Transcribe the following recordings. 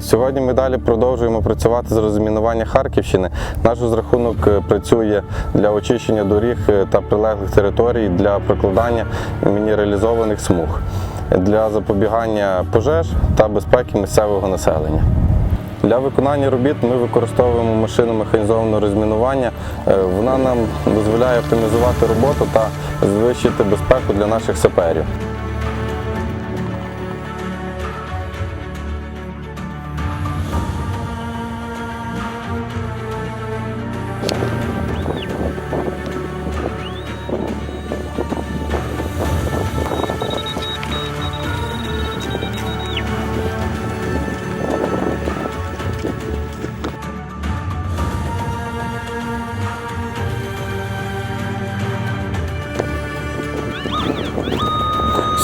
Сьогодні ми далі продовжуємо працювати з розмінування Харківщини. Наш розрахунок е, працює для очищення доріг е, та прилеглих територій для прокладання мінералізованих смуг для запобігання пожеж та безпеки місцевого населення. Для виконання робіт ми використовуємо машину механізованого розмінування. Е, Вона нам дозволяє оптимізувати роботу та звищити безпеку для наших саперів.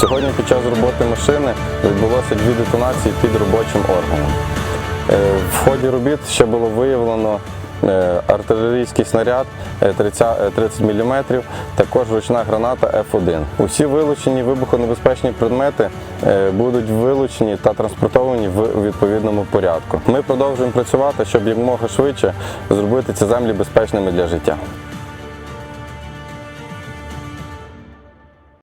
Сьогодні під час роботи машини відбулося дві детонації під робочим органом. Е, В ході робіт ще було виявлено е, артилерійський снаряд е, 30 е, 30 мм, також ручна граната F1. Усі вилучені вибухонебезпечні предмети будуть вилучені та транспортовані в відповідному порядку. Ми продовжуємо працювати, щоб якомога швидше зробити ці землі безпечними для життя.